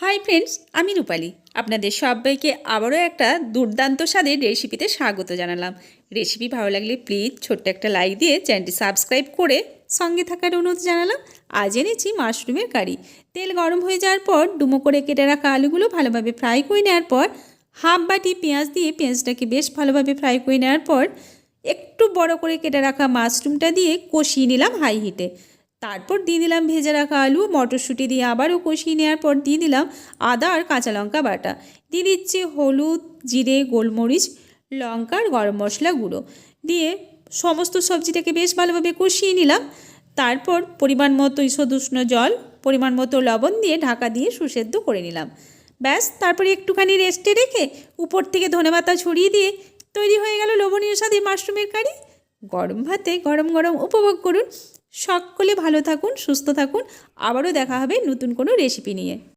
Hi friends আমি রূপালি। আপনাদের সবাইকে আবারও একটা দুর্দান্ত স্বাদের রেসিপিতে স্বাগত জানালাম। রেসিপি ভালো লাগলে প্লিজ ছোট্ট একটা লাইক দিয়ে চ্যানেলটি সাবস্ক্রাইব করে সঙ্গে থাকার অনুরোধ জানালাম। আজ এনেছি মাশরুমের কারি তেল গরম হয়ে যাওয়ার পর ডুমো করে কেটে রাখা আলুগুলো ভালোভাবে ফ্রাই করে নেওয়ার পর হাফ বাটি পেঁয়াজ দিয়ে পেঁয়াজটাকে বেশ ভালোভাবে ফ্রাই করে নেওয়ার পর একটু বড় করে কেটে রাখা মাশরুমটা দিয়ে কষিয়ে নিলাম হাই হিটে তারপর দিয়ে দিলাম ভেজে রাখা আলু, মটরশুঁটি দিয়ে আবারও কষিয়ে নেওয়ার পর দিয়ে দিলাম আদা আর কাঁচা লঙ্কা বাটা। দিয়ে দিচ্ছি হলুদ, জিরে, গোলমরিচ, লঙ্কা আর গরম মশলা গুঁড়ো। দিয়ে সমস্ত সবজিটাকে বেশ ভালোভাবে কষিয়ে নিলাম। তারপর পরিমাণ মতো ঈষদুষ্ণ জল, পরিমাণ মতো লবণ দিয়ে ঢাকা দিয়ে সুসেদ্ধ করে নিলাম। ব্যাস, তারপরে একটুখানি রেস্টে রেখে উপর থেকে ধনেপাতা ছড়িয়ে দিয়ে তৈরি হয়ে গেল লবণীয় স্বাদে মাশরুমের কারি। গরম ভাতে গরম গরম উপভোগ করুন। সকলে ভালো থাকুন সুস্থ থাকুন। আবারও দেখা হবে নতুন কোনো রেসিপি নিয়ে।